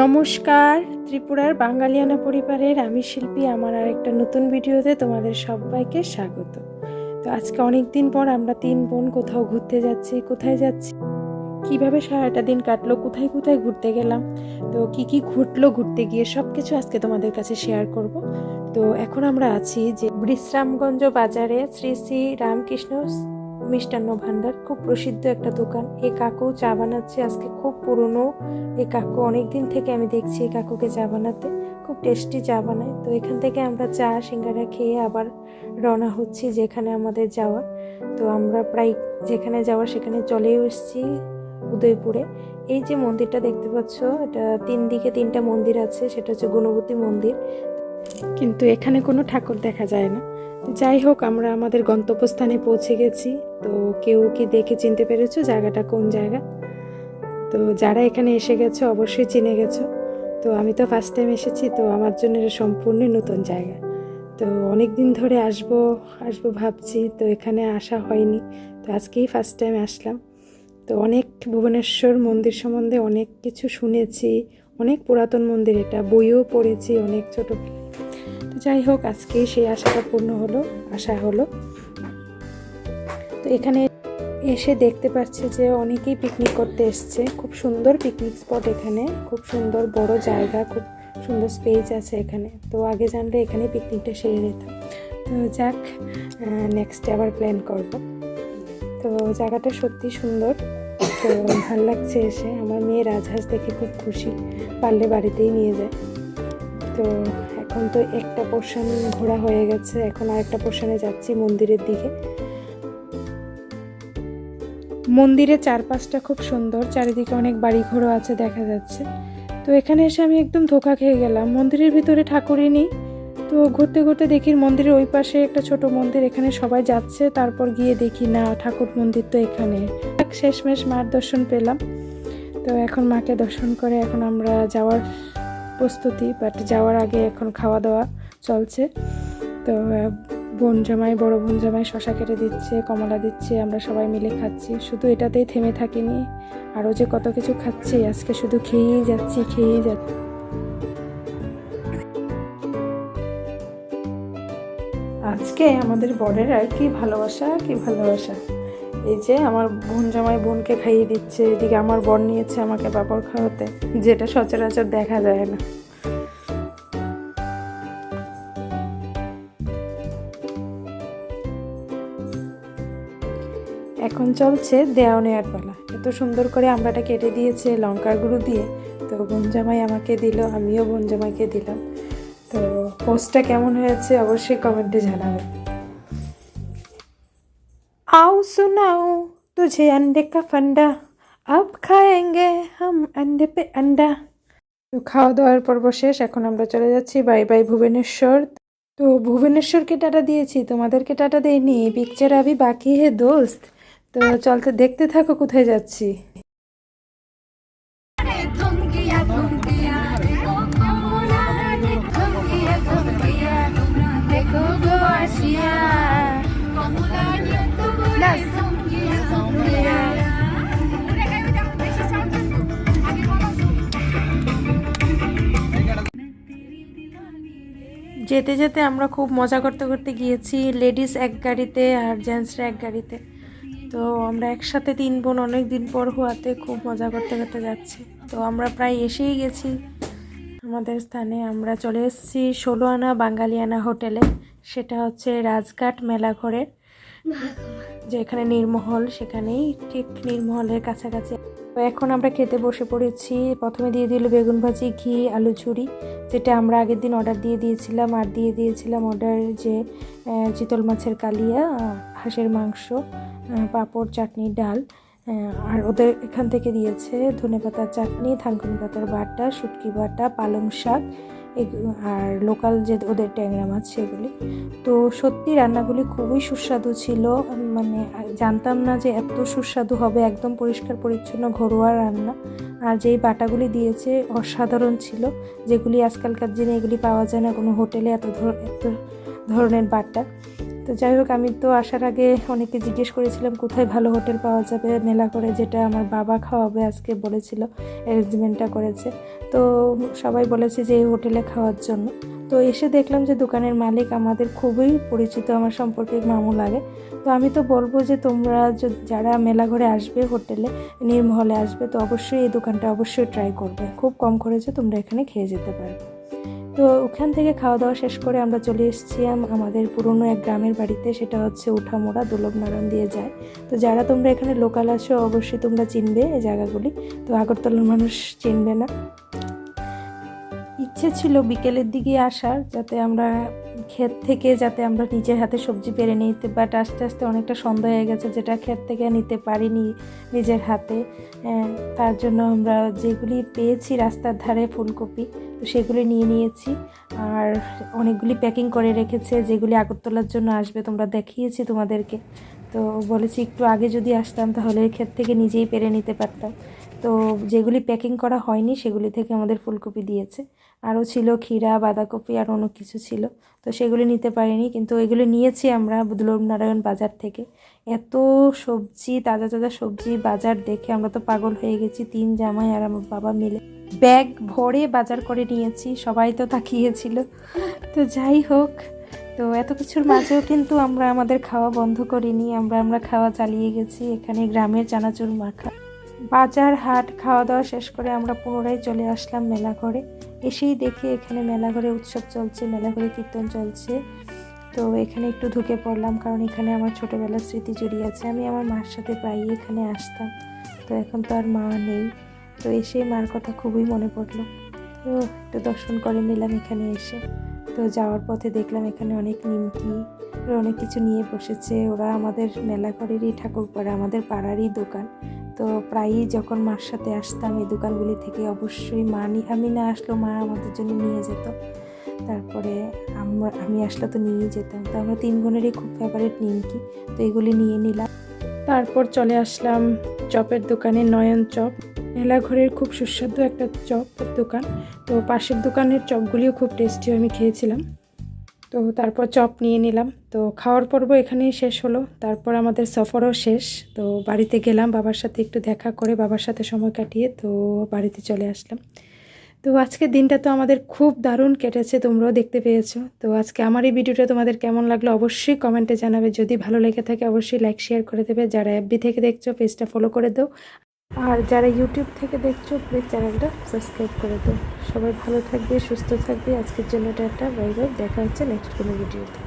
নমস্কার, ত্রিপুরার বাঙালিয়ানা পরিবারের আমি শিল্পী, আমার আর একটা নতুন ভিডিওতে তোমাদের সবাইকে স্বাগত। তো আজকে অনেক দিন পর আমরা তিন বোন কোথাও ঘুরতে যাচ্ছি, কোথায় যাচ্ছি, কীভাবে সারাটা দিন কাটলো, কোথায় কোথায় ঘুরতে গেলাম, তো কি কি ঘুরলো, ঘুরতে গিয়ে সব কিছু আজকে তোমাদের কাছে শেয়ার করব। তো এখন আমরা আছি যে বিশ্রামগঞ্জ বাজারে শ্রী শ্রী রামকৃষ্ণ মিষ্টান্ন ভাণ্ডার খুব প্রসিদ্ধ একটা দোকান। এই কাকু চা বানাচ্ছে, আজকে খুব পুরনো। এই কাকু অনেক দিন থেকে আমি দেখছি এই কাকুকে চা বানাতে। খুব টেস্টি চা বানায়। তো এখান থেকে আমরা চা, সিঙ্গারা খেয়ে আবার রওনা হচ্ছি যেখানে আমাদের যাওয়া। তো আমরা প্রায় যেখানে যাওয়া সেখানে চলেও এসেছি উদয়পুরে। এই যে মন্দিরটা দেখতে পাচ্ছ, এটা তিন দিকে তিনটা মন্দির আছে, সেটা হচ্ছে গুণবতী মন্দির। কিন্তু এখানে কোনো ঠাকুর দেখা যায় না। যাই হোক, আমরা আমাদের গন্তব্যস্থানে পৌঁছে গেছি। তো কেউ কি দেখে চিনতে পেরেছ জায়গাটা কোন জায়গা? তো যারা এখানে এসে গেছো, অবশ্যই চিনে গেছো। তো আমি তো ফার্স্ট টাইম এসেছি, তো আমার জন্য এটা সম্পূর্ণ নতুন জায়গা। তো অনেক দিন ধরে আসব আসব ভাবছি, তো এখানে আসা হয়নি। তো আজকেই ফার্স্ট টাইম আসলাম। তো অনেক ভুবনেশ্বর মন্দির সম্বন্ধে অনেক কিছু শুনেছি, অনেক পুরাতন মন্দির, এটা বইও পড়েছি, অনেক ছোটো যাই হোক আজকেই সেই আশাটা পূর্ণ হলো, আশা হলো। তো এখানে এসে দেখতে পাচ্ছি যে অনেকেই পিকনিক করতে এসছে। খুব সুন্দর পিকনিক স্পট এখানে, খুব সুন্দর বড় জায়গা, খুব সুন্দর স্পেস আছে এখানে। তো আগে জানলে এখানে পিকনিকটা সেরে নিতাম। তো যাক নেক্সট আবার প্ল্যান করব। তো জায়গাটা সত্যি সুন্দর। তো ভালো লাগছে এসে। আমার মেয়ে রাজহাঁস দেখে খুব খুশি। পারলে বাড়িতেই নিয়ে যায়। তো এখন তো একটা পোর্শন ঘোরা হয়ে গেছে, এখন আরেকটা পোর্শনে যাচ্ছি মন্দিরের দিকে। মন্দিরের চারপাশটা খুব সুন্দর, চারিদিকে অনেক বাড়ি ঘরও আছে দেখা যাচ্ছে। তো এখানে এসে আমি একদম ধোকা খেয়ে গেলাম। মন্দিরের ভিতরে ঠাকুরই নেই। তো ঘুরতে ঘুরতে দেখি মন্দিরের ওই পাশে একটা ছোট মন্দির, এখানে সবাই যাচ্ছে, তারপর গিয়ে দেখি না, ঠাকুর মন্দির তো এখানে। শেষমেশ মার দর্শন পেলাম। তো এখন মাকে দর্শন করে এখন আমরা যাওয়ার প্রস্তুতি বাট যাওয়ার আগে এখন খাওয়া দাওয়া চলছে। তো বোন জামাই, বড় বোন জামাই শশা কেটে দিচ্ছে, কমলা দিচ্ছে, আমরা সবাই মিলে খাচ্ছি। শুধু এটাতেই থেমে থাকিনি। আরও যে কত কিছু খাচ্ছি, আজকে শুধু খেয়েই যাচ্ছি খেয়েই যাচ্ছি। আজকে আমাদের বরের কি ভালোবাসা কি ভালোবাসা? এই যে আমার বোন জামাই বোনকে খাইয়ে দিচ্ছে, এদিকে আমার বর নিয়েছে আমাকে পাপড় খাওয়াতে, যেটা সচরাচর দেখা যায় না। এখন চলছে দেওয়া নেওয়ার পালা এত সুন্দর করে আমরাটা কেটে দিয়েছে, লঙ্কার গুঁড়ো দিয়ে। তো বনজামাই আমাকে দিল, আমিও বনজামাইকে দিলাম। তো পোস্টটা কেমন হয়েছে অবশ্যই কমেন্টে জানাবে आओ सुनाओ तुझे अंडे का फंडा अब खाएंगे हम अंडे पे अंडा তো খাওয়া দাওয়ার পর্ব শেষ এখন আমরা চলে যাচ্ছি বাই বাই ভুবনেশ্বর তো ভুবনেশ্বরকে টাটা দিয়েছি তোমাদেরকে টাটা দেয়নি পিকচার আবি বাকি হে দোস্ত তো চলতে দেখতে থাকো কোথায় যাচ্ছি যেতে যেতে আমরা খুব মজা করতে করতে গিয়েছি লেডিস এক গাড়িতে আর জেন্টসরা এক গাড়িতে। তো আমরা একসাথে তিন বোন অনেক দিন পর হওয়াতে খুব মজা করতে করতে যাচ্ছি। তো আমরা প্রায় এসেই গেছি। আমাদের স্থানে আমরা চলে এসেছি ষোলো আনা বাঙালিয়ানা হোটেলে। সেটা হচ্ছে রাজঘাট মেলাঘরের যেখানে নির্মহল সেখানেই ঠিক নির্মহলের কাছাকাছি। তো এখন আমরা খেতে বসে পড়েছি। প্রথমে দিয়ে দিল বেগুন ভাজি, ঘি, আলু ঝুড়ি যেটা আমরা আগের দিন অর্ডার দিয়ে দিয়েছিলাম। আর দিয়ে দিয়েছিলাম অর্ডার যে চিতল মাছের কালিয়া, হাঁসের মাংস পাপড়, চাটনি, ডাল আর ওদের এখান থেকে দিয়েছে ধনে পাতার চাটনি, থানকুনি পাতার বাটা, শুটকি বাটা, পালং শাক আর লোকাল যে ওদের ট্যাংরা মাছ সেগুলি। তো সত্যি রান্নাগুলি খুবই সুস্বাদু ছিল। মানে জানতাম না যে এত সুস্বাদু হবে, একদম পরিষ্কার পরিচ্ছন্ন ঘরোয়া রান্না। আর যেই বাটাগুলি দিয়েছে অসাধারণ ছিল, যেগুলি আজকালকার দিনে এগুলি পাওয়া যায় না কোনো হোটেলে এত এত ধরনের বাটা। তো যাই হোক, আমি তো আসার আগে অনেকে জিজ্ঞেস করেছিলাম, কোথায় ভালো হোটেল পাওয়া যাবে? মেলা করে যেটা আমার বাবা খাওয়াবে আজকে বলেছিল অ্যারেঞ্জমেন্টটা করেছে। তো সবাই বলেছে যে এই হোটেলে খাওয়ার জন্য। তো এসে দেখলাম যে দোকানের মালিক আমাদের খুবই পরিচিত, আমার সম্পর্কে মামু লাগে। তো আমি তো বলব যে তোমরা যারা মেলা ঘরে আসবে হোটেলে নির্মহলে আসবে, তো অবশ্যই এই দোকানটা অবশ্যই ট্রাই করবে। খুব কম খরচে তোমরা এখানে খেয়ে যেতে পারবে। তো ওখান থেকে খাওয়া দাওয়া শেষ করে আমরা চলে এসেছি আমাদের পুরনো এক গ্রামের বাড়িতে, সেটা হচ্ছে উঠামোড়া দুলভ নারায়ণ দিয়ে যায়। তো যারা তোমরা এখানে লোকাল আছো, অবশ্যই তোমরা চিনবে এই জায়গাগুলি। তো আগরতলার মানুষ চিনবে না। ইচ্ছে ছিল বিকেলের দিকে আসার, যাতে আমরা ক্ষেত থেকে, যাতে আমরা নিজের হাতে সবজি পেরে নিতে বাট আস্তে আস্তে অনেকটা সন্দেহ হয়ে গেছে যেটা ক্ষেত থেকে নিতে পারিনি নিজের হাতে। তার জন্য আমরা যেগুলি পেয়েছি রাস্তার ধারে ফুলকপি, তো সেগুলি নিয়ে নিয়েছি। আর অনেকগুলি প্যাকিং করে রেখেছে, যেগুলি আগরতলার জন্য আসবে, তোমরা দেখিয়েছি তোমাদেরকে। তো বলেছি একটু আগে যদি আসতাম, তাহলে ক্ষেত থেকে নিজেই পেরে নিতে পারতাম। তো যেগুলি প্যাকিং করা হয়নি, সেগুলি থেকে আমাদের ফুলকপি দিয়েছে। আরও ছিল ক্ষীরা, বাঁধাকপি আর অন্য কিছু ছিল। তো সেগুলি নিতে পারিনি, কিন্তু এগুলি নিয়েছি আমরা বুদলব নারায়ণ বাজার থেকে। এত সবজি, তাজা তাজা সবজি বাজার দেখে আমরা তো পাগল হয়ে গেছি, তিন জামাই আর আমার বাবা মিলে। ব্যাগ ভরে বাজার করে নিয়েছি, সবাই তো তাকিয়েছিল। তো যাই হোক, তো এত কিছুর মাঝেও কিন্তু আমরা আমাদের খাওয়া বন্ধ করিনি, আমরা আমরা খাওয়া চালিয়ে গেছি, এখানে গ্রামের চানাচুর মাখা। বাজার, হাট খাওয়া দাওয়া শেষ করে আমরা পুনরায় চলে আসলাম মেলা ঘরে এসেই দেখি এখানে মেলা ঘরে উৎসব চলছে মেলা ঘরে কীর্তন চলছে। তো এখানে একটু ঢুকে পড়লাম কারণ এখানে আমার ছোটোবেলার স্মৃতি জড়িয়ে আছে। আমি আমার মার সাথে প্রায়ই এখানে আসতাম। তো এখন তো আর মা নেই। তো এসে মার কথা খুবই মনে পড়ল। তো একটু দর্শন করে নিলাম এখানে এসে। তো যাওয়ার পথে দেখলাম এখানে অনেক নিমকি অনেক কিছু নিয়ে বসেছে। ওরা আমাদের মেলা ঘরেরই ঠাকুর পাড়া আমাদের পাড়ারই দোকান। তো প্রায়ই যখন মার সাথে আসতাম এই দোকানগুলি থেকে অবশ্যই মা নি- আমি না আসলেও মা আমাদের জন্য নিয়ে যেত। তারপরে আমরা, আমি আসলে তো নিয়েই যেতাম। তো আমরা তিন বোনেরই খুব ফেভারিট নিমকি, তো এগুলি নিয়ে নিলাম। তারপর চলে আসলাম চপের দোকানে, নয়ন চপ। মেলাঘরের খুব সুস্বাদু একটা চপ দোকান। তো পাশের দোকানের চপগুলিও খুব টেস্টি আমি খেয়েছিলাম। তো তারপর চপ নিয়ে নিলাম। তো খাওয়ার পর্ব এখানেই শেষ হলো। তারপর আমাদের সফরও শেষ। তো বাড়িতে গেলাম, বাবার সাথে একটু দেখা করে বাবার সাথে সময় কাটিয়ে তো বাড়িতে চলে আসলাম। তো আজকের দিনটা তো আমাদের খুব দারুণ কেটেছে, তোমরাও দেখতে পেয়েছ। তো আজকে আমার এই ভিডিওটা তোমাদের কেমন লাগল অবশ্যই কমেন্টে জানাবে। যদি ভালো লেগে থাকে, অবশ্যই লাইক, শেয়ার করে দেবে। যারা এফবি থেকে দেখছ, পেজটা ফলো করে দাও। আর যারা ইউটিউব থেকে দেখছ প্লিজ চ্যানেলটা সাবস্ক্রাইব করে দাও। সবাই ভালো থাকবে, সুস্থ থাকবে। আজকের জন্য টাটা বাই বাই দেখা হচ্ছে নেক্সট কোনো ভিডিওতে